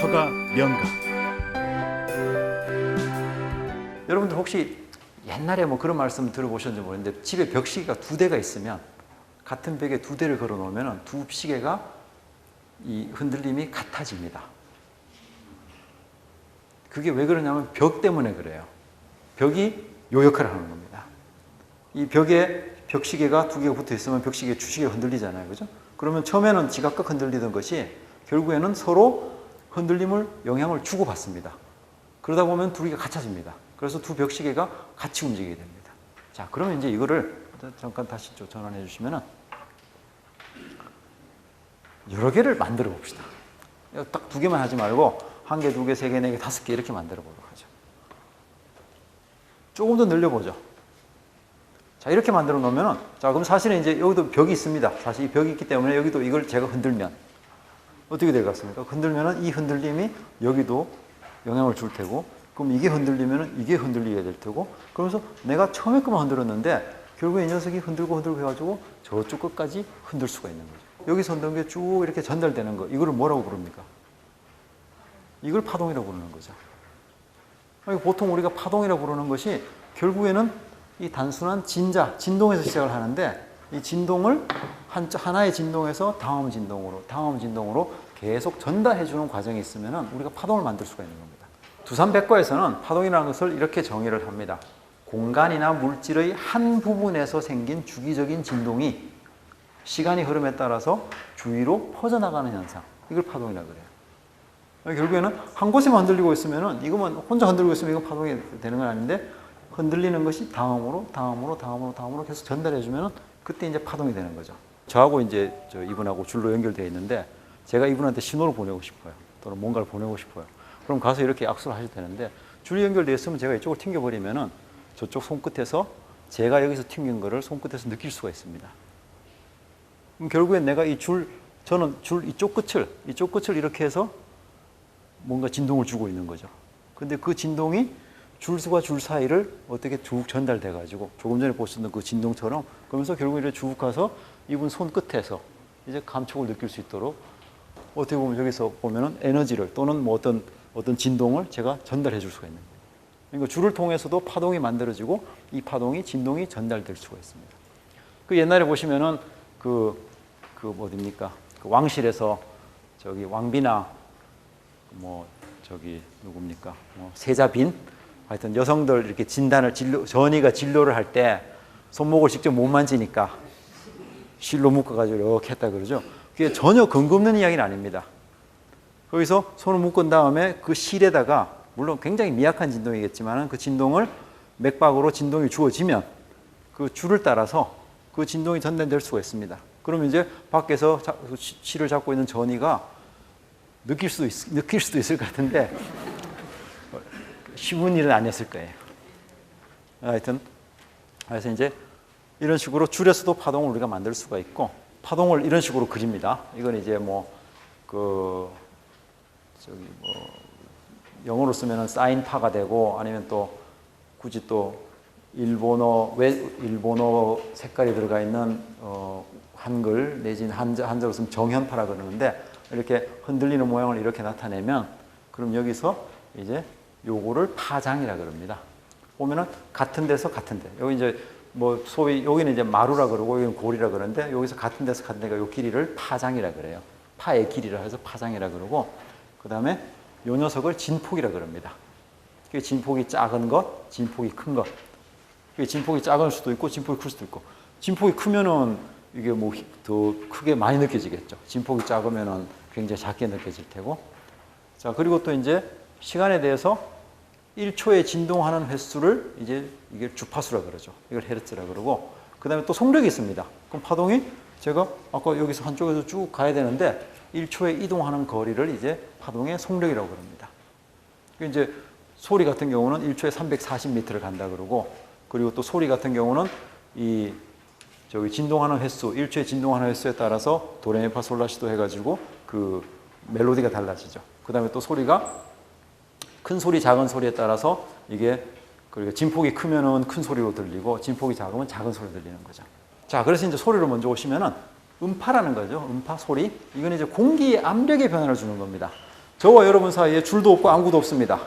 서가 명가 여러분들 혹시 옛날에 뭐 그런 말씀 들어보셨는지 모르겠는데 집에 벽시계가 두 대가 있으면 같은 벽에 두 대를 걸어 놓으면 두 시계가 이 흔들림이 같아집니다. 그게 왜 그러냐면 벽 때문에 그래요. 벽이 요 역할을 하는 겁니다. 이 벽에 벽시계가 두 개가 붙어 있으면 벽시계 주시계가 흔들리잖아요. 그죠? 그러면 처음에는 지각각 흔들리던 것이 결국에는 서로 흔들림을 영향을 주고받습니다. 그러다 보면 둘이 같아집니다. 그래서 두 벽시계가 같이 움직이게 됩니다. 자, 그러면 이제 이거를 잠깐 다시 좀 전환해 주시면은 여러 개를 만들어 봅시다. 딱 두 개만 하지 말고 한 개, 두 개, 세 개, 네 개, 다섯 개 이렇게 만들어 보도록 하죠. 조금 더 늘려보죠. 자, 이렇게 만들어 놓으면은 자, 그럼 사실은 이제 여기도 벽이 있습니다. 사실 이 벽이 있기 때문에 여기도 이걸 제가 흔들면 어떻게 될 것 같습니까? 흔들면은 이 흔들림이 여기도 영향을 줄 테고 그럼 이게 흔들리면은 이게 흔들리게 될 테고 그러면서 내가 처음에 것만 흔들었는데 결국에 이 녀석이 흔들고 흔들고 해가지고 저쪽 끝까지 흔들 수가 있는 거죠. 여기서 흔든 게 쭉 이렇게 전달되는 거 이거를 뭐라고 부릅니까? 이걸 파동이라고 부르는 거죠. 그러니까 보통 우리가 파동이라고 부르는 것이 결국에는 이 단순한 진자, 진동에서 시작을 하는데 이 진동을 한, 하나의 진동에서 다음 진동으로, 다음 진동으로 계속 전달해 주는 과정이 있으면 우리가 파동을 만들 수가 있는 겁니다. 두산백과에서는 파동이라는 것을 이렇게 정의를 합니다. 공간이나 물질의 한 부분에서 생긴 주기적인 진동이 시간이 흐름에 따라서 주위로 퍼져나가는 현상. 이걸 파동이라고 그래요. 결국에는 한 곳에만 흔들리고 있으면은 이거만 혼자 흔들고 있으면 이건 파동이 되는 건 아닌데 흔들리는 것이 다음으로 다음으로 다음으로 다음으로 계속 전달해 주면은 그때 이제 파동이 되는 거죠. 저하고 이제 저 이분하고 줄로 연결되어 있는데 제가 이분한테 신호를 보내고 싶어요. 또는 뭔가를 보내고 싶어요. 그럼 가서 이렇게 악수를 하셔도 되는데 줄이 연결되어 있으면 제가 이쪽을 튕겨 버리면은 저쪽 손끝에서 제가 여기서 튕긴 거를 손끝에서 느낄 수가 있습니다. 그럼 결국엔 내가 이 줄 저는 줄 이쪽 끝을 이쪽 끝을 이렇게 해서 뭔가 진동을 주고 있는 거죠. 근데 그 진동이 줄수와 줄 사이를 어떻게 쭉 전달돼 가지고 조금 전에 보셨던 그 진동처럼 그러면서 결국 이제 쭉 가서 이분 손 끝에서 이제 감촉을 느낄 수 있도록 어떻게 보면 여기서 보면은 에너지를 또는 뭐 어떤 어떤 진동을 제가 전달해 줄 수가 있는 거예요. 그러니까 줄을 통해서도 파동이 만들어지고 이 파동이 진동이 전달될 수가 있습니다. 그 옛날에 보시면은 그, 그 어딥니까? 그 왕실에서 저기 왕비나 뭐 저기 누굽니까? 뭐 세자빈 하여튼 여성들 이렇게 진단을 진료 전이가 진료를 할 때 손목을 직접 못 만지니까 실로 묶어가지고 이렇게 했다 그러죠. 그게 전혀 근거 없는 이야기는 아닙니다. 거기서 손을 묶은 다음에 그 실에다가 물론 굉장히 미약한 진동이겠지만 그 진동을 맥박으로 진동이 주어지면 그 줄을 따라서 그 진동이 전달될 수가 있습니다. 그러면 이제 밖에서 실을 잡고 있는 전이가 느낄 수도 있, 느낄 수도 있을 것 같은데 쉬운 일은 아니었을 거예요. 하여튼 그래서 이제 이런 식으로 줄에서도 파동을 우리가 만들 수가 있고 파동을 이런 식으로 그립니다. 이건 이제 뭐 그 저기 뭐 영어로 쓰면은 사인파가 되고 아니면 또 굳이 또 일본어 왜 일본어 색깔이 들어가 있는 어 한글 내지는 한자 한자로 쓰면 정현파라 그러는데 이렇게 흔들리는 모양을 이렇게 나타내면 그럼 여기서 이제 요거를 파장이라 그럽니다. 보면은 같은 데서 같은 데. 여기 이제 뭐 소위 여기는 이제 마루라 그러고 여기는 골이라 그러는데 여기서 같은 데서 같은 데가 요 길이를 파장이라 그래요. 파의 길이라 해서 파장이라 그러고 그다음에 요 녀석을 진폭이라 그럽니다. 그게 진폭이 작은 것, 진폭이 큰 것. 그게 진폭이 작을 수도 있고 진폭이 클 수도 있고. 진폭이 크면은 이게 뭐 더 크게 많이 느껴지겠죠. 진폭이 작으면은 굉장히 작게 느껴질 테고. 자, 그리고 또 이제 시간에 대해서 1초에 진동하는 횟수를 이제 이게 주파수라 그러죠. 이걸 헤르츠라 그러고. 그 다음에 또 속력이 있습니다. 그럼 파동이 제가 아까 여기서 한쪽에서 쭉 가야 되는데 1초에 이동하는 거리를 이제 파동의 속력이라고 그럽니다. 그 이제 소리 같은 경우는 1초에 340m를 간다 그러고 그리고 또 소리 같은 경우는 이 저기 진동하는 횟수, 1초에 진동하는 횟수에 따라서 도레미파 솔라시도 해가지고 그 멜로디가 달라지죠. 그 다음에 또 소리가 큰 소리, 작은 소리에 따라서 이게 그리고 진폭이 크면은 큰 소리로 들리고 진폭이 작으면 작은 소리로 들리는 거죠. 자, 그래서 이제 소리로 먼저 오시면은 음파라는 거죠. 음파 소리. 이건 이제 공기의 압력의 변화를 주는 겁니다. 저와 여러분 사이에 줄도 없고 안구도 없습니다.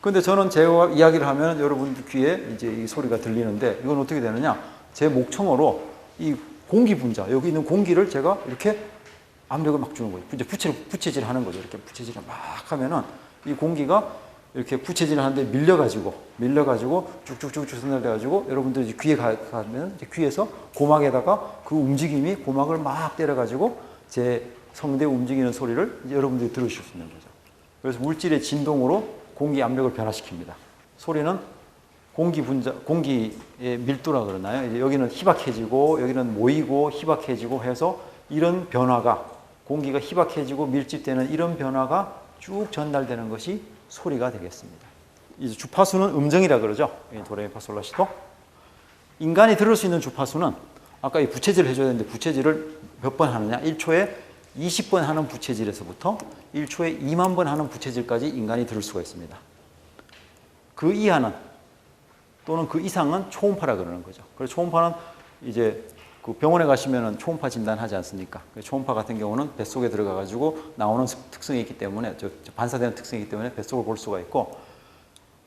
근데 저는 제가 이야기를 하면 여러분들 귀에 이제 이 소리가 들리는데 이건 어떻게 되느냐? 제 목청으로 이 공기 분자, 여기 있는 공기를 제가 이렇게 압력을 막 주는 거예요. 이제 부채, 부채질 하는 거죠. 이렇게 부채질을 막 하면은 이 공기가 이렇게 부채질을 하는데 밀려가지고, 밀려가지고 쭉쭉쭉쭉 선달돼가지고 여러분들 이제 귀에 가, 가면 귀에서 고막에다가 그 움직임이 고막을 막 때려가지고 제 성대 움직이는 소리를 여러분들이 들으실 수 있는 거죠. 그래서 물질의 진동으로 공기 압력을 변화시킵니다. 소리는 공기 분자, 공기의 밀도라 그러나요? 이제 여기는 희박해지고 여기는 모이고 희박해지고 해서 이런 변화가 공기가 희박해지고 밀집되는 이런 변화가 쭉 전달되는 것이 소리가 되겠습니다. 이제 주파수는 음정이라 그러죠. 이 도레미파솔라시도. 인간이 들을 수 있는 주파수는 아까 이 부채질을 해줘야 되는데 부채질을 몇 번 하느냐? 1초에 20번 하는 부채질에서부터 1초에 2만 번 하는 부채질까지 인간이 들을 수가 있습니다. 그 이하는 또는 그 이상은 초음파라 그러는 거죠. 그래서 초음파는 이제 그 병원에 가시면은 초음파 진단하지 않습니까? 그 초음파 같은 경우는 뱃속에 들어가 가지고 나오는 특성이 있기 때문에 저, 저 반사되는 특성이 있기 때문에 뱃속을 볼 수가 있고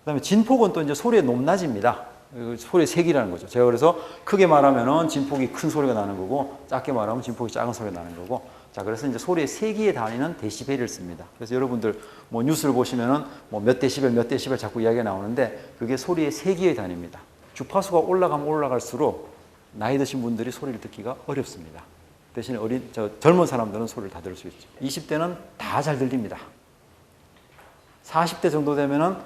그다음에 진폭은 또 이제 소리의 높낮이입니다. 그 소리의 색이라는 거죠. 제가 그래서 크게 말하면은 진폭이 큰 소리가 나는 거고 작게 말하면 진폭이 작은 소리가 나는 거고 자 그래서 이제 소리의 세기에 달리는 데시벨을 씁니다. 그래서 여러분들 뭐 뉴스를 보시면은 뭐 몇 데시벨 몇 데시벨 자꾸 이야기가 나오는데 그게 소리의 세기에 달입니다. 주파수가 올라가면 올라갈수록 나이 드신 분들이 소리를 듣기가 어렵습니다. 대신에 어린 저 젊은 사람들은 소리를 다 들을 수 있죠. 20대는 다 잘 들립니다. 40대 정도 되면은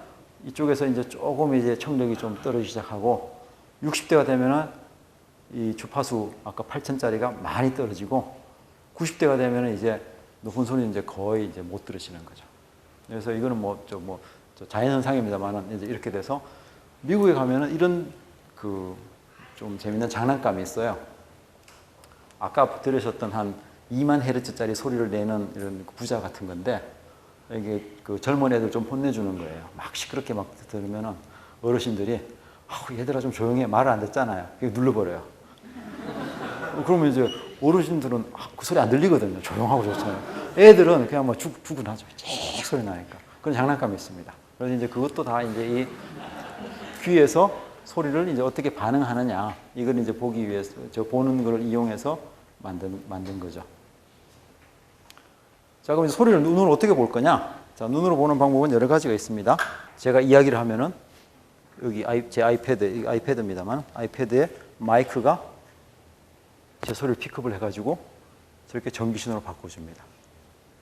이쪽에서 이제 조금 이제 청력이 좀 떨어지기 시작하고 60대가 되면은 이 주파수 아까 8천짜리가 많이 떨어지고 90대가 되면은 이제 높은 소리는 이제 거의 이제 못 들으시는 거죠. 그래서 이거는 뭐 저뭐 자연현상입니다만은 이제 이렇게 돼서 미국에 가면은 이런 그 좀 재밌는 장난감이 있어요. 아까 들으셨던 한 2만 헤르츠짜리 소리를 내는 이런 부자 같은 건데 이게 그 젊은 애들 좀 혼내주는 거예요. 막 시끄럽게 막 들으면은 어르신들이 아우 얘들아 좀 조용해 말을 안 듣잖아요. 이거 눌러버려요. 그러면 이제 어르신들은 아, 그 소리 안 들리거든요. 조용하고 좋잖아요. 애들은 그냥 뭐 죽, 죽은 하죠. 직 소리 나니까. 그런 장난감이 있습니다. 그래서 이제 그것도 다 이제 이 귀에서 소리를 이제 어떻게 반응하느냐 이걸 이제 보기 위해서 저 보는 걸 이용해서 만든 만든 거죠. 자 그럼 소리를 눈으로 어떻게 볼 거냐? 자 눈으로 보는 방법은 여러 가지가 있습니다. 제가 이야기를 하면은 여기 아이, 제 아이패드 이 아이패드입니다만 아이패드에 마이크가 제 소리를 픽업을 해가지고 저렇게 전기 신호로 바꿔줍니다.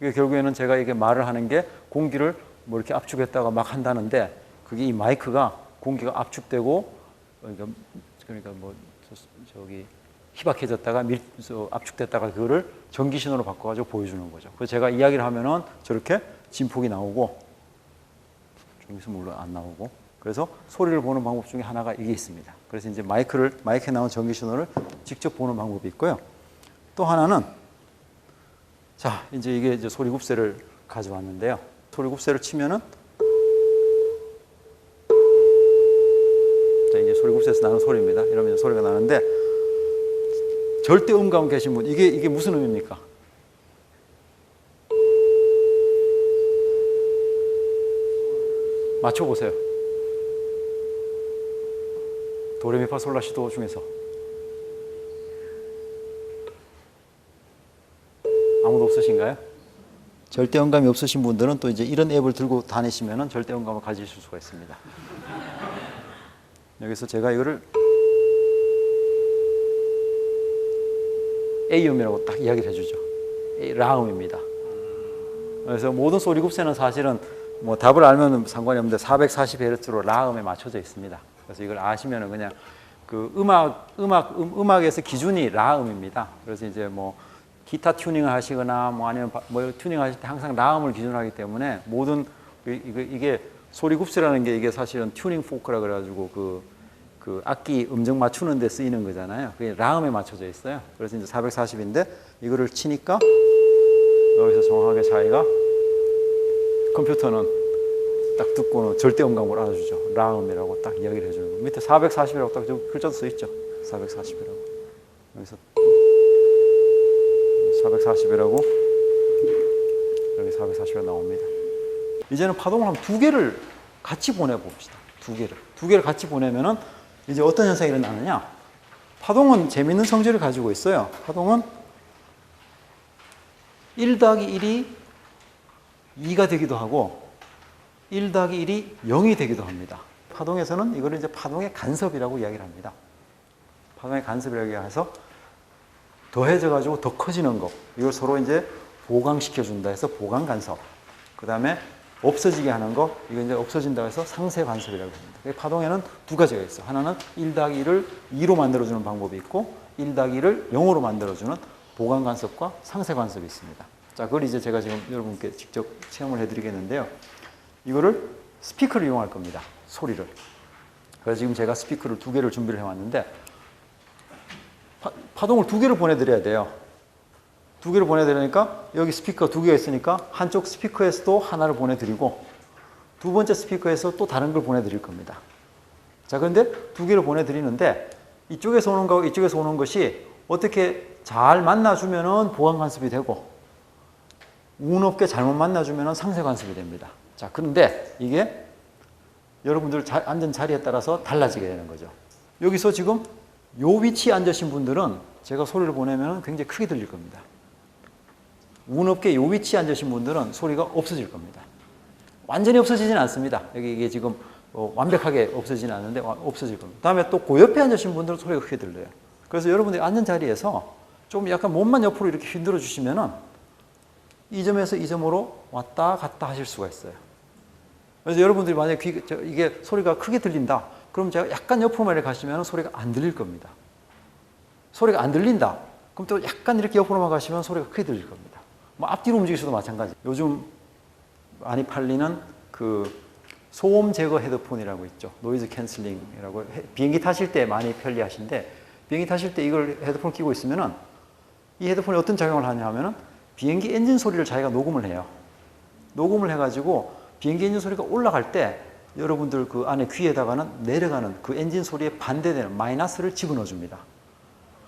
이게 결국에는 제가 이게 말을 하는 게 공기를 뭐 이렇게 압축했다가 막 한다는데 그게 이 마이크가 공기가 압축되고 그러니까, 그러니까 뭐 저, 기 희박해졌다가 밀, 저, 압축됐다가 그거를 전기 신호로 바꿔가지고 보여주는 거죠. 그래서 제가 이야기를 하면은 저렇게 진폭이 나오고 좀 있으면 물론 안 나오고 그래서 소리를 보는 방법 중에 하나가 이게 있습니다. 그래서 이제 마이크를 마이크에 나온 전기 신호를 직접 보는 방법이 있고요. 또 하나는 자 이제 이게 이제 소리 굽새를 가져왔는데요. 소리 굽새를 치면은 굽새에서 나는 소리입니다. 이러면 소리가 나는데 절대 음감 계신 분 이게 이게 무슨 의미입니까? 맞춰 보세요. 도레미파 솔라시도 중에서 아무도 없으신가요? 절대 음감이 없으신 분들은 또 이제 이런 앱을 들고 다니시면은 절대 음감을 가지실 수가 있습니다. 여기서 제가 이거를 A음이라고 딱 이야기를 해주죠. A, 라음입니다. 그래서 모든 소리 굽새는 사실은 뭐 답을 알면 상관이 없는데 440Hz로 라음에 맞춰져 있습니다. 그래서 이걸 아시면은 그냥 그 음악 음악 음, 악에서 기준이 라음입니다. 그래서 이제 뭐 기타 튜닝을 하시거나 뭐 아니면 뭐 튜닝 하실 때 항상 라음을 기준으로 하기 때문에 모든 이게 소리 굽새라는 게 이게 사실은 튜닝 포크라 그래가지고 그, 그 악기 음정 맞추는 데 쓰이는 거잖아요. 그게 라음에 맞춰져 있어요. 그래서 이제 440인데 이거를 치니까 여기서 정확하게 차이가 컴퓨터는 딱 듣고는 절대 음감을 알아주죠. 라음이라고 딱 이야기를 해주는 거. 밑에 440이라고 딱 글자도 써 있죠. 440이라고. 여기서 440이라고 여기 440 440가 나옵니다. 이제는 파동을 한 두 개를 같이 보내봅시다. 두 개를. 두 개를 같이 보내면은 이제 어떤 현상이 일어나느냐? 파동은 재밌는 성질을 가지고 있어요. 파동은 1 더하기 1이 2가 되기도 하고 1 더하기 1이 0이 되기도 합니다. 파동에서는 이거를 이제 파동의 간섭이라고 이야기를 합니다. 파동의 간섭이라고 해서 더해져 가지고 더 커지는 거. 이걸 서로 이제 보강시켜 준다 해서 보강 간섭. 그다음에 없어지게 하는 거. 이거 이제 없어진다 해서 상쇄 간섭이라고 합니다. 그 파동에는 두 가지가 있어. 하나는 1 더하기 1을 2로 만들어 주는 방법이 있고 1 더하기 1을 0으로 만들어 주는 보강 간섭과 상쇄 간섭이 있습니다. 자, 그걸 이제 제가 지금 여러분께 직접 체험을 해 드리겠는데요. 이거를 스피커를 이용할 겁니다. 소리를. 그래서 지금 제가 스피커를 두 개를 준비를 해 왔는데 파, 동을 두 개를 보내드려야 돼요. 두 개를 보내드리니까 여기 스피커 두 개가 있으니까 한쪽 스피커에서도 하나를 보내드리고 두 번째 스피커에서 또 다른 걸 보내드릴 겁니다. 자, 그런데 두 개를 보내드리는데 이쪽에서 오는 거하고 이쪽에서 오는 것이 어떻게 잘 만나주면은 보완 간섭이 되고 운 없게 잘못 만나주면은 상쇄 간섭이 됩니다. 자, 그런데 이게 여러분들 자, 앉은 자리에 따라서 달라지게 되는 거죠. 여기서 지금 요 위치에 앉으신 분들은 제가 소리를 보내면 굉장히 크게 들릴 겁니다. 운 없게 요 위치에 앉으신 분들은 소리가 없어질 겁니다. 완전히 없어지진 않습니다. 여기 이게 지금 어, 완벽하게 없어지진 않는데 없어질 겁니다. 다음에 또 그 옆에 앉으신 분들은 소리가 크게 들려요. 그래서 여러분들이 앉는 자리에서 좀 약간 몸만 옆으로 이렇게 흔들어 주시면은 이 점에서 이 점으로 왔다 갔다 하실 수가 있어요. 그래서 여러분들이 만약에 귀, 이게 소리가 크게 들린다. 그럼 제가 약간 옆으로만 가시면 소리가 안 들릴 겁니다. 소리가 안 들린다. 그럼 또 약간 이렇게 옆으로만 가시면 소리가 크게 들릴 겁니다. 뭐 앞뒤로 움직이셔도 마찬가지. 요즘 많이 팔리는 그 소음 제거 헤드폰이라고 있죠. 노이즈 캔슬링이라고 비행기 타실 때 많이 편리하신데 비행기 타실 때 이걸 헤드폰 끼고 있으면은 이 헤드폰이 어떤 작용을 하냐 하면은 비행기 엔진 소리를 자기가 녹음을 해요. 녹음을 해가지고 비행기 엔진 소리가 올라갈 때 여러분들 그 안에 귀에다가는 내려가는 그 엔진 소리에 반대되는 마이너스를 집어넣어 줍니다.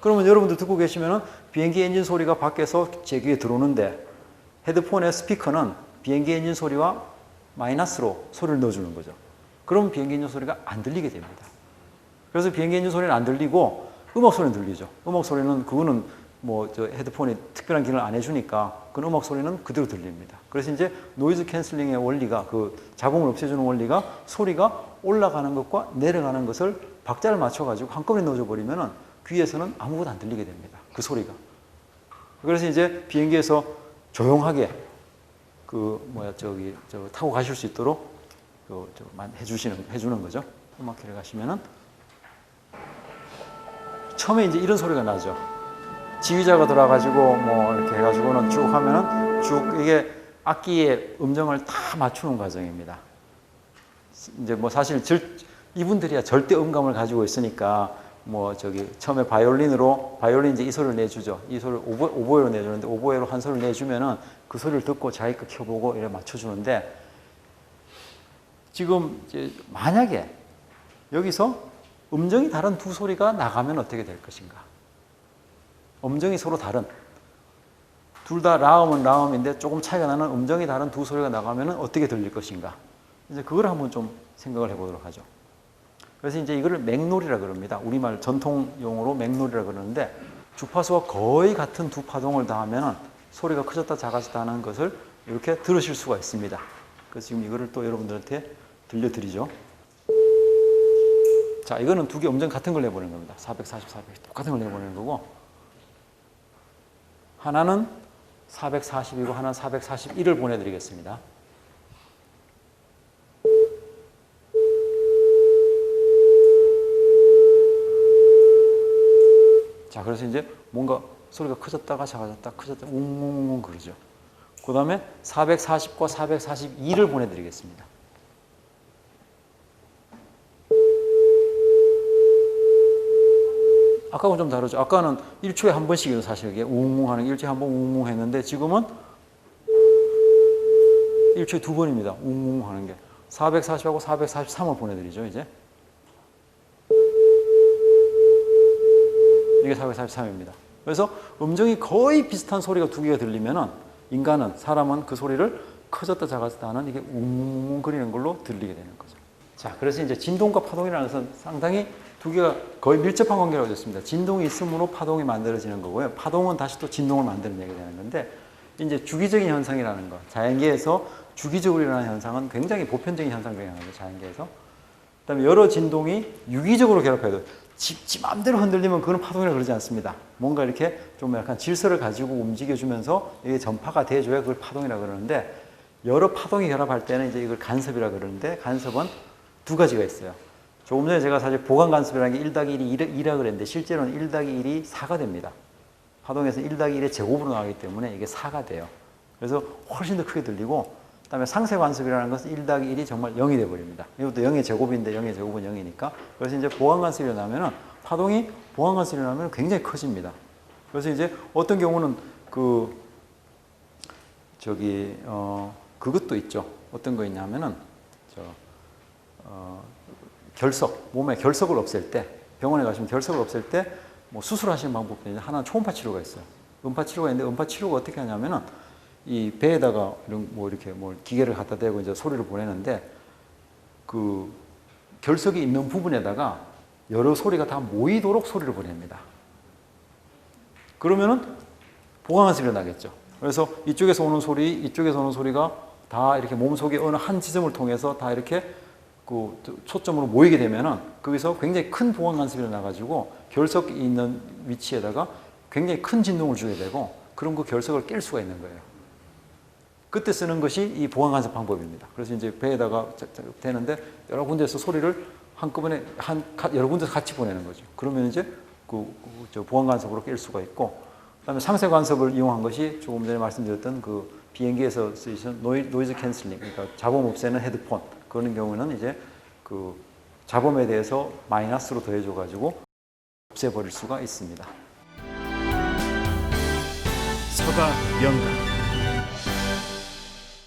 그러면 여러분들 듣고 계시면은 비행기 엔진 소리가 밖에서 제 귀에 들어오는데 헤드폰의 스피커는 비행기 엔진 소리와 마이너스로 소리를 넣어주는 거죠. 그러면 비행기 엔진 소리가 안 들리게 됩니다. 그래서 비행기 엔진 소리는 안 들리고 음악 소리는 들리죠. 음악 소리는 그거는 뭐 저 헤드폰이 특별한 기능을 안 해주니까 그 음악 소리는 그대로 들립니다. 그래서 이제 노이즈 캔슬링의 원리가 그 자궁을 없애주는 원리가 소리가 올라가는 것과 내려가는 것을 박자를 맞춰가지고 한꺼번에 넣어줘 버리면은 귀에서는 아무것도 안 들리게 됩니다. 그 소리가. 그래서 이제 비행기에서 조용하게 그 뭐야 저기 저 타고 가실 수 있도록 그저 해주시는 해주는 거죠. 음악회를 가시면은 처음에 이제 이런 소리가 나죠. 지휘자가 들어와가지고 뭐 이렇게 해가지고는 쭉 하면은 쭉 이게 악기의 음정을 다 맞추는 과정입니다. 이제 뭐 사실 절, 이분들이야 절대 음감을 가지고 있으니까 뭐 저기 처음에 바이올린으로 바이올린 이제 이 소리를 내주죠. 이 소리를 오보, 오보에로 내주는데 오보에로 한 소리를 내주면은 그 소리를 듣고 자기 거 켜보고 이래 맞춰주는데 지금 이제 만약에 여기서 음정이 다른 두 소리가 나가면 어떻게 될 것인가? 음정이 서로 다른 둘 다 라음은 라음인데 조금 차이가 나는 음정이 다른 두 소리가 나가면 어떻게 들릴 것인가. 이제 그걸 한번 좀 생각을 해보도록 하죠. 그래서 이제 이거를 맹놀이라 그럽니다. 우리말 전통 용어로 맹놀이라 그러는데 주파수와 거의 같은 두 파동을 다하면 소리가 커졌다 작아졌다 하는 것을 이렇게 들으실 수가 있습니다. 그래서 지금 이거를 또 여러분들한테 들려드리죠. 자, 이거는 두 개 음정 같은 걸 내보내는 겁니다. 440, 400 똑같은 걸 내보내는 거고 하나는 440이고 하나 441을 보내드리겠습니다. 자, 그래서 이제 뭔가 소리가 커졌다가 작아졌다, 커졌다, 웅웅웅 그러죠. 그 다음에 440과 442를 보내드리겠습니다. 아까는 좀 다르죠. 아까는 1초에 한 번씩이요, 사실 이게 웅웅 하는 게 일주일에 한 번 웅웅 했는데 지금은 1초에 두 번입니다. 웅웅 하는 게. 440하고 443을 보내드리죠, 이제. 이게 443입니다. 그래서 음정이 거의 비슷한 소리가 두 개가 들리면은 인간은, 사람은 그 소리를 커졌다 작았다 하는 이게 웅웅거리는 걸로 들리게 되는 거죠. 자, 그래서 이제 진동과 파동이라는 것은 상당히 두 개가 거의 밀접한 관계라고 됐습니다. 진동이 있으므로 파동이 만들어지는 거고요. 파동은 다시 또 진동을 만들어내게 되는 건데 이제 주기적인 현상이라는 거. 자연계에서 주기적으로 일어나는 현상은 굉장히 보편적인 현상 중에 하나죠. 자연계에서. 그다음에 여러 진동이 유기적으로 결합해도 지, 지 마음대로 흔들리면 그건 파동이라 그러지 않습니다. 뭔가 이렇게 좀 약간 질서를 가지고 움직여주면서 이게 전파가 돼줘야 그걸 파동이라 그러는데 여러 파동이 결합할 때는 이제 이걸 간섭이라 그러는데 간섭은 두 가지가 있어요. 조금 전에 제가 사실 보강 간섭이라는 게1 더하기 1이 2라 그랬는데 실제로는 1 더하기 1이 4가 됩니다. 파동에서 1 더하기 1의 제곱으로 나가기 때문에 이게 4가 돼요. 그래서 훨씬 더 크게 들리고 그 다음에 상세 관습이라는 것은 1 더하기 1이 정말 0이 돼 버립니다. 이것도 0의 제곱인데 0의 제곱은 0이니까. 그래서 이제 보강 관습이 일어나면은 파동이 보강 관습이 일어나면 굉장히 커집니다. 그래서 이제 어떤 경우는 그 저기 어 그것도 있죠. 어떤 거 있냐면은 저 어, 결석 몸에 결석을 없앨 때 병원에 가시면 결석을 없앨 때 뭐 수술하시는 방법 하나는 초음파 치료가 있어요. 음파 치료가 있는데 음파 치료가 어떻게 하냐면은 이 배에다가 이런 뭐 이렇게 뭐 기계를 갖다 대고 이제 소리를 보내는데 그 결석이 있는 부분에다가 여러 소리가 다 모이도록 소리를 보냅니다. 그러면은 보강한습이 일어나겠죠. 그래서 이쪽에서 오는 소리, 이쪽에서 오는 소리가 다 이렇게 몸속의 어느 한 지점을 통해서 다 이렇게 그 초점으로 모이게 되면은 거기서 굉장히 큰 보강 간섭이 일어나가지고 결석이 있는 위치에다가 굉장히 큰 진동을 주게 되고 그럼 그 결석을 깰 수가 있는 거예요. 그때 쓰는 것이 이 보강 간섭 방법입니다. 그래서 이제 배에다가 되는데 여러 군데서 소리를 한꺼번에 한 가- 여러 군데서 같이 보내는 거죠. 그러면 이제 그, 저 보강 간섭으로 깰 수가 있고 그다음에 상세 간섭을 이용한 것이 조금 전에 말씀드렸던 그 비행기에서 쓰이는 노이, 노이즈 캔슬링, 그러니까 잡음 없애는 헤드폰 그런 경우는 이제 그 잡음에 대해서 마이너스로 더해줘 가지고 없애버릴 수가 있습니다. 서가 영감